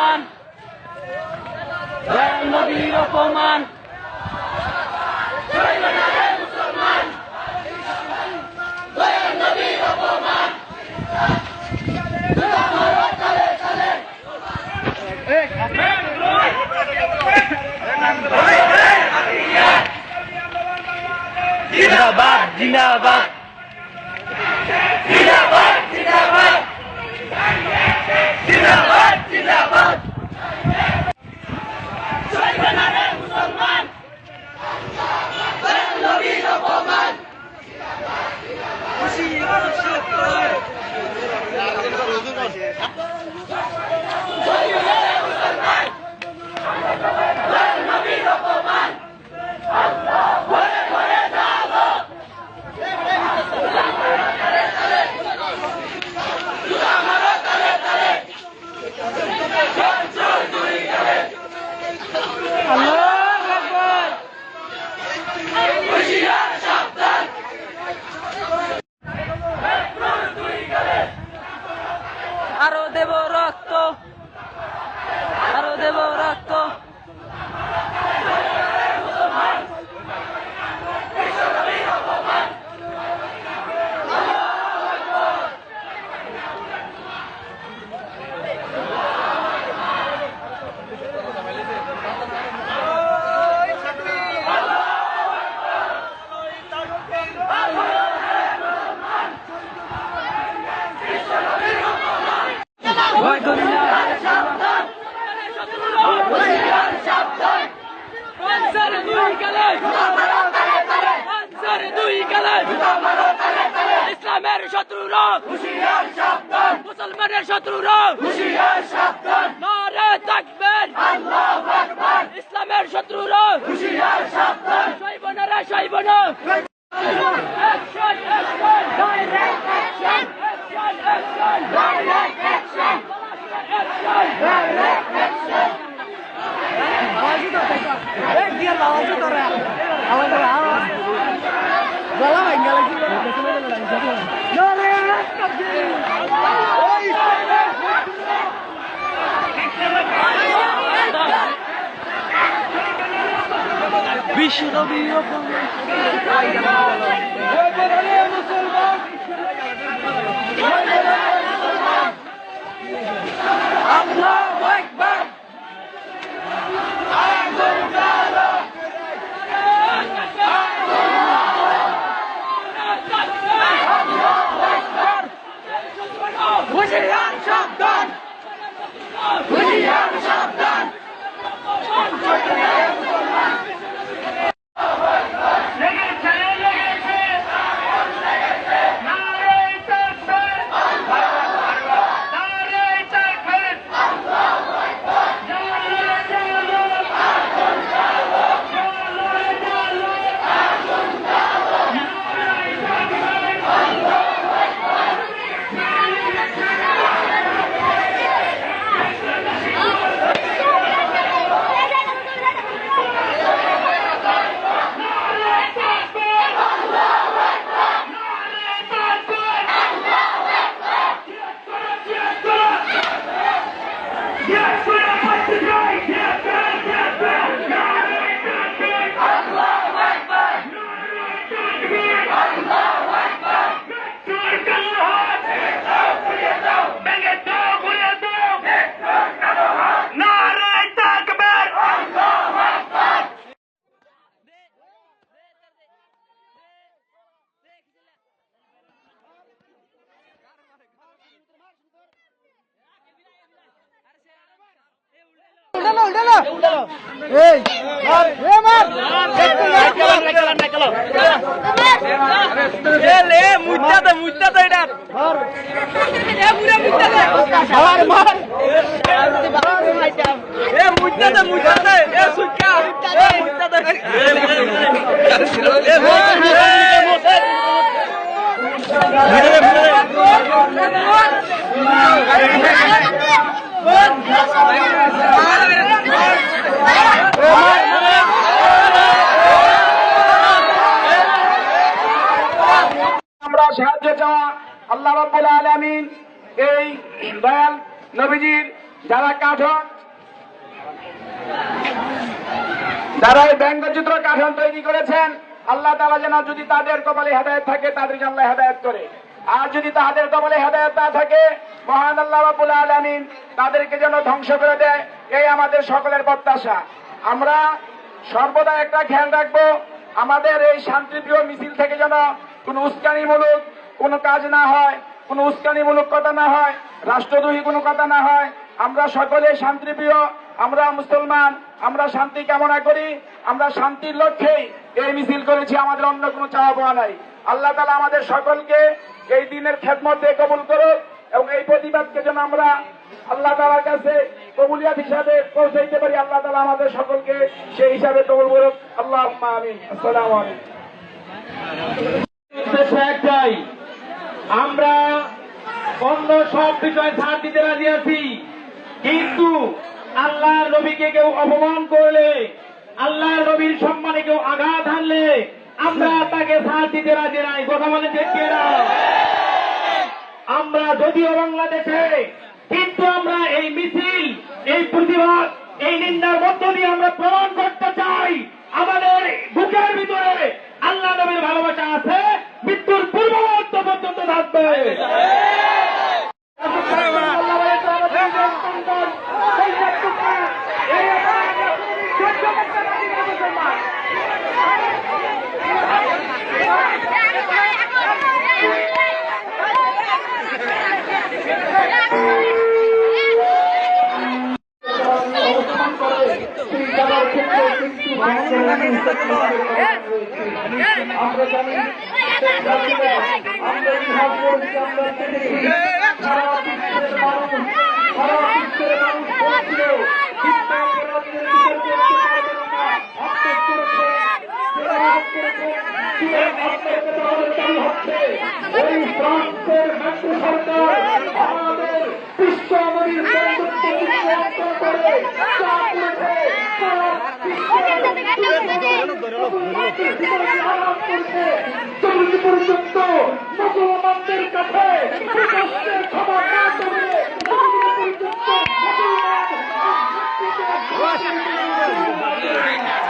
Rahman. the Nabi Rahman. Jai Nabi Musalman. Jai শত্রুরা। হুশিয়ার সাবধান। মুসলমানের শত্রুরা। হুশিয়ার সাবধান। বিশ্বনবী মুসলমান আল্লাহ উঠালো উঠালো এই মার। লে মুদ্দা তো মুদ্দা তো এটা। মার মার। এ মুদ্দা তো মুদ্দা তো এ সুকা এ মুদ্দা তো এ মুদ্দা তো আমরা সাহায্য চাওয়া আল্লাহ রাব্বুল আলামিন এই দয়াল নবীজির যারা কাঠন যারা এই ব্যঙ্গচিত্র কাঠন তৈরি করেছেন, আল্লাহ তালা যেন যদি তাদের কপালে হেদায়ত থাকে তাদের আল্লাহ হেদায়ত করে। আর যদি তাদের কপালে হেদায়ত না থাকে, মহান আল্লাহ রাব্বুল আলামিন তাদেরকে যেন ধ্বংস করে দেয়, এই আমাদের সকলের প্রত্যাশা। আমরা সর্বদা একটা খেয়াল রাখব, আমাদের এই শান্তিপ্রিয় মিছিল থেকে যেন কোনো উস্কানিমূলক কোনো কাজ না হয়, কোনো উস্কানিমূলক কথা না হয়, রাষ্ট্রদ্রোহী কোনো কথা না হয়। আমরা সকলে শান্তিপ্রিয়, আমরা মুসলমান, আমরা শান্তি কামনা করি, আমরা শান্তির লক্ষ্যেই এই মিছিল করেছি, আমাদের অন্য কোনো চাওয়া পাওয়া নাই। আল্লাহ তালা আমাদের সকলকে এই দিনের খেদমতে কবুল করুক এবং এই প্রতিবাদকে যেন আমরা আল্লাহ তালার কাছে কবুলিয়াত হিসাবে পৌঁছাইতে পারি। আল্লাহ তালা আমাদের সকলকে সেই হিসাবে কবুল করুক। আল্লাহ আমিন। আসসালামু একটাই। আমরা অন্য সব বিষয়ে ছাড় দিতে রাজি আছি। কিন্তু আল্লাহর নবীকে কেউ অপমান করলে, আল্লাহর নবীর সম্মানে কেউ আঘাত হানলে, আমরা তাকে ছাড় দিতে রাজি নাই। কথা বলে না আমরা যদিও বাংলাদেশে, কিন্তু আমরা এই মিছিল, এই প্রতিবাদ, এই নিন্দার মধ্য দিয়ে আমরা প্রমাণ করতে চাই আমাদের বুকের ভিতরে আল্লাহ নবীর ভালোবাসা আছে মৃত্যুর পূর্ব মুহূর্ত পর্যন্ত থাকবে আমরা জানি আমরা ইহার সারা বিশ্বের মানুষ সারা বিশ্বের মানুষ বলছিল বিজ্ঞানের রাজনীতি করতে পারবে না হত্যা করেছে জেনারেট করেছে দিয়ে হত্যাকে তাদের দাবি হচ্ছে ওই ফ্রান্সের মেট্রো সরকার বিশ্ব চল্লিশ পর্যন্ত মুসলমানদের কাছে ক্ষমা না করে পর্যন্ত আপনাকে